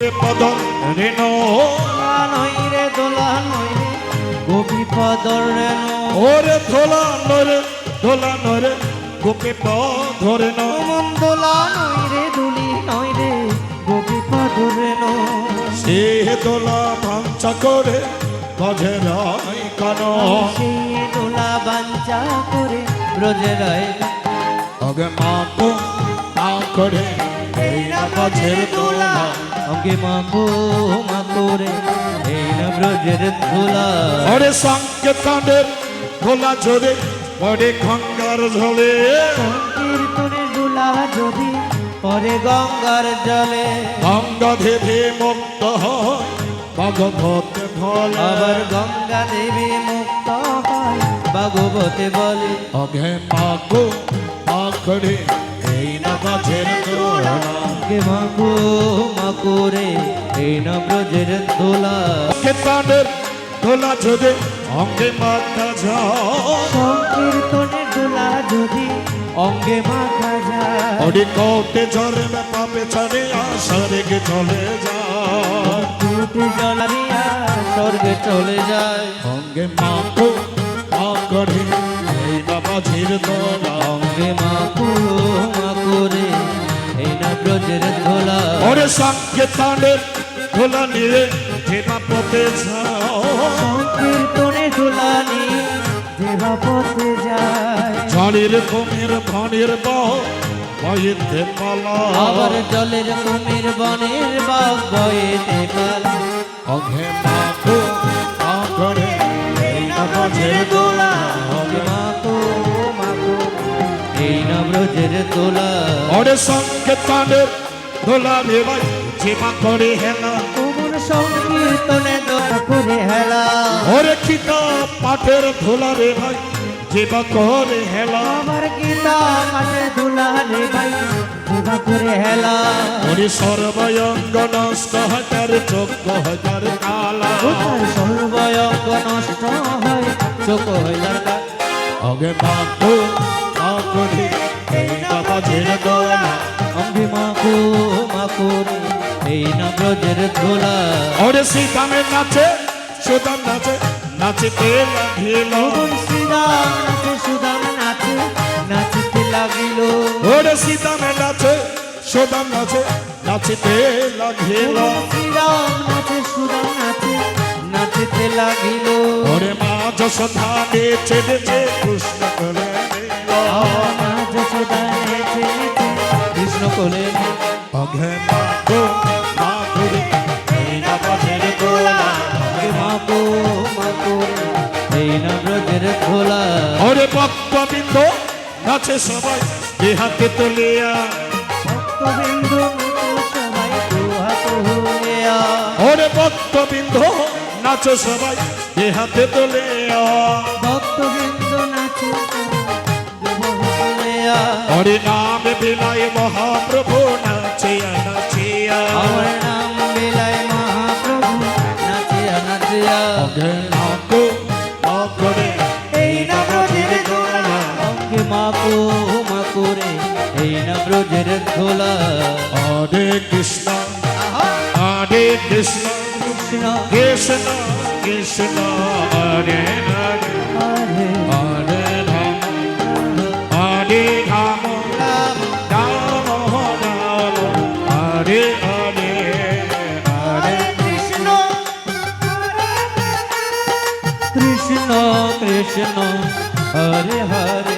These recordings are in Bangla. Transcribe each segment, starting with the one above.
পদম। রেণ দোলা নই রে দোলা নই রে গোপী পদর রেণ ওরে ধোলা নরে ধোলা নরে গোপে প ধরে ন। মন দোলা নই রে দুলি নই রে গোপী পদর রেণ সে দোলা ভাঞ্চা করে বজে রায় কান। সে দোলা বাঞ্চা করে ব্রজে রয় অগে মাকো করে। এই না বজের দোলা অঙ্গে মাখো মা করে এই না ব্রজের দোলা ওরে সংকেতানের ধোলা ঝরে পরে গঙ্গার ঝলে। সংকীর্তনের দোলা যদি পরে গঙ্গার জলে। গঙ্গা দেবে মুক্ত হয় ভগবতে ফলে আবার গঙ্গা দেবী মুক্ত হয় ভাগবতে বলে। অগে মাগো পাকড়ে এই না গাছের কে মাগো মাকুরে এই না ব্রজের দোলা। কেতানের দোলা ঝরে অঙ্গে মাথা যায়? সংকীর্তনের দোলা যদি অঙ্গে মাখা যায়। ওরে কোটে ঝরে মে পাপে ছাড়ে আসারে গে চলে যায়। টুটে জলারিয়া স্বর্গে চলে যায়। অঙ্গে মাগো পাকড়ে এই না গাছের দোলা অঙ্গে মাকু মাকুরে এই না ব্রজের দোলা ওরে সংকেতানের দোলা নিয়ে হেমা পথে যাও। সংকীর্তনের দোলা নিয়ে দেবা পথে যায়। ঝড়ের কমের ভানের বাহ বয়েতে পালা। আবার জলের কুমির বনের বাঘ বয়েতে পালা। অঘে মাখো আঘরে এই না বাজের দোলা ওরে সংকেতানের দোলা রে ভাই যেমা করে হেলা কোমর সংকীর্তনে দোলা করে হেলা। ওরে খিতা পাটের ধোলা রে ভাই যেমা করে হেলা। আমার গীতা কাটে দোলা রে ভাই দেবা করে হেলা। ওরে সর্বয়ঙ্গ নষ্ট হাজার চোখ হাজার কালা। সর্বয়ঙ্গ নষ্ট হয় চোখ হয় দরকার অগে মাখো আঘরে বাজের দোলা অঙ্গে মাকু মাকুরে এই না ব্রজের দোলা ওরে সীতামে নাচে সুদাম নাচে নাচিতে লাগিল। শ্রীরাম নাচে সুদাম নাচে নাচিতে লাগিল। ওরে সীতামে নাচে সুদাম নাচে নাচিতে লাগিল। শ্রীরাম নাচে সুদাম নাচে নাচিতে লাগিল। ওরে মা যশোধা নেচে কৃষ্ণ করে ওরে ভক্তবৃন্দ নাচে সবাই। দেহাতে তুলিয়া। ভক্তবৃন্দ সবাই ওরে ভক্তবৃন্দ নাচে সবাই। দেহাতে তুলিয়া। ভক্তবৃন্দ নাচে হরে নাম বিলায় মহাপ্রভু নাচিয়া নাচিয়া। ব্রজের দোলা হরে কৃষ্ণ হরে কৃষ্ণ কৃষ্ণ। কৃষ্ণ কৃষ্ণ হরে হরে হরে রাম হরে রাম। রাম। রাম রাম হরে হরে হরে কৃষ্ণ কৃষ্ণ হরে হরে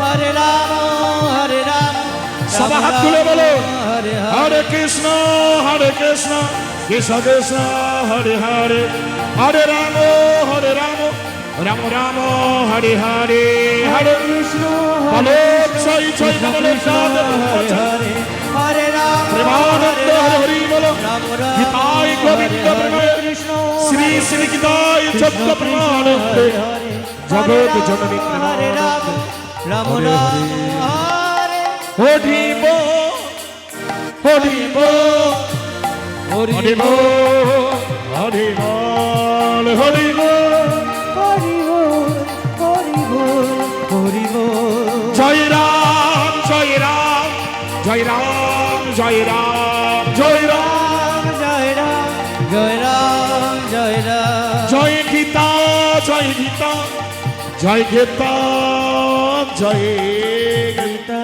হরে রাম হরে হরে হরে। হরে হরে হরে হরে। হরে রাম হরে সবাই হাত তুলে বলো। হরে হরে। হরে কৃষ্ণ হরে কৃষ্ণ। কৃষ্ণ কৃষ্ণ হরে হরে হরে। রাম হরে রাম রাম রাম হরে হরে হরে কৃষ্ণ বলো। ছয় ছয় হরে হরে। হরে রাম প্রেমানন্দ হরে হরি। বলো গীতায় গোবিন্দ প্রেমে কৃষ্ণ শ্রী শ্রী গীতায় চক্র প্রেমানন্দে জগৎ জননী হরে রাম রাম। রাম হরে হরিব হরিব হরিব হরিব হরিব জয় রাম জয় রাম জয় রাম জয় রাম জয় রাম। জয় রাম জয় রাম জয় রাম। জয় গীতা জয় গীতা জয় গীতা। জয় গীতা